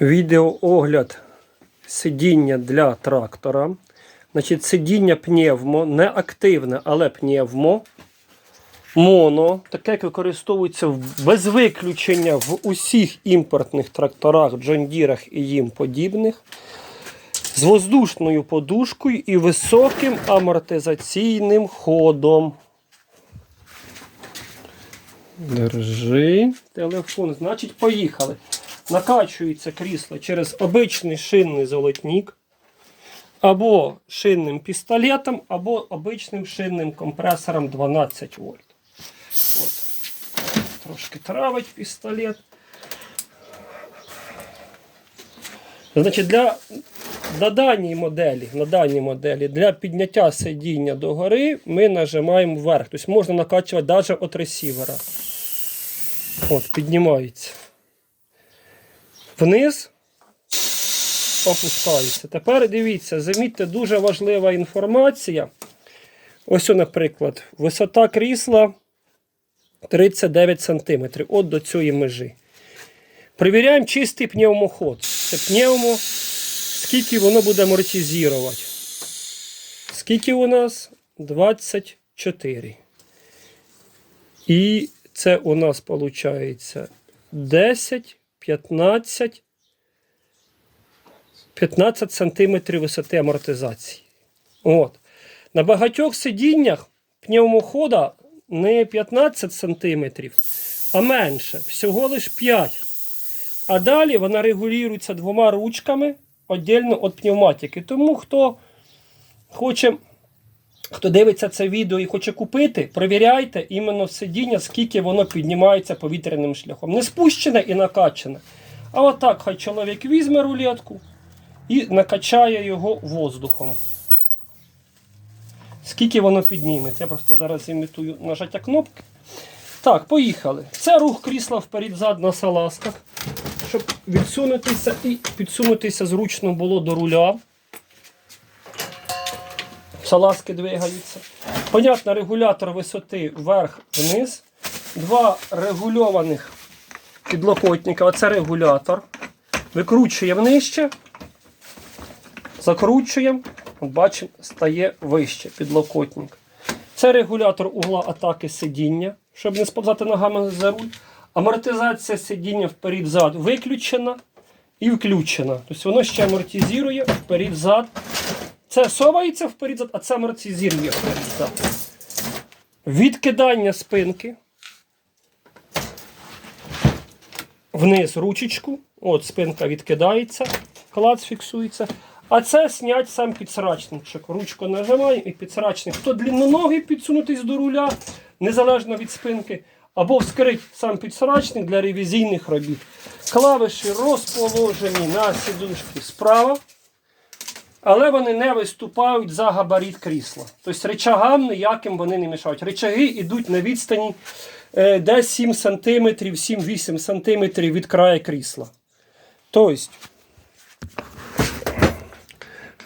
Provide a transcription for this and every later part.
Відеоогляд сидіння для трактора. Значить, сидіння пневмо, не активне, але пневмо. Моно, таке як використовується без виключення в усіх імпортних тракторах, джондірах і їм подібних. З воздушною подушкою і високим амортизаційним ходом. Держи телефон. Значить, поїхали. Накачується крісло через обичний шинний золотник, або шинним пістолетом, або обичним шинним компресором 12 вольт. От. Трошки травить пістолет. Значить, для на даній моделі, на даній моделі для підняття сидіння догори ми нажимаємо вверх. Тобто можна накачувати навіть від ресівера. От, піднімається. Вниз опускається. Тепер дивіться, замітьте, дуже важлива інформація. Ось, наприклад, висота крісла 39 см. От до цієї межі. Перевіряємо чистий пневмоход. Це пневмо, скільки воно буде амортизувати. Скільки у нас? 24. І це у нас виходить 10, 15, 15 см висоти амортизації. От. На багатьох сидіннях пневмохода не 15 см, а менше, всього лише 5. А далі вона регулюється двома ручками віддільно від пневматики. Тому хто хоче, хто дивиться це відео і хоче купити, перевіряйте іменно сидіння, скільки воно піднімається повітряним шляхом. Не спущене і накачане. А отак хай чоловік візьме рулетку і накачає його воздухом. Скільки воно підніметься. Я просто зараз імітую нажаття кнопки. Так, поїхали. Це рух крісла вперед-зад на салазках, щоб відсунутися і підсунутися зручно було до руля. Салазки двигаються. Понятно, регулятор висоти вверх-вниз. Два регульованих підлокотника. Оце регулятор. Викручуємо нижче, закручуємо. Бачимо, стає вище підлокотник. Це регулятор угла атаки сидіння, щоб не сповзати ногами за руль. Амортизація сидіння вперед-зад виключена і включена. Тобто воно ще амортизує вперед-зад. Це совається вперед-зад, а це амортизує вперед-зад. Відкидання спинки. Вниз ручечку. От спинка відкидається, клац фіксується. А це снять сам підсрачничок. Ручку нажимаємо і підсрачник. Хто длинноногий підсунутись до руля, незалежно від спинки, або вскрить сам підсрачник для ревізійних робіт. Клавиші розположені на сідушки справа, але вони не виступають за габарит крісла. Тобто речагам ніяким вони не мішають. Речаги йдуть на відстані е, десь 7 см, 7-8 см від краю крісла. Тобто,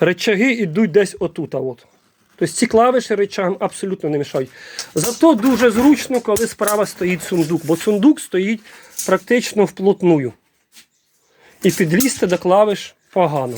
речаги йдуть десь отут. От. Тобто ці клавіші речагам абсолютно не мішають. Зато дуже зручно, коли справа стоїть сундук, бо сундук стоїть практично вплотную. І підлізти до клавиш погано.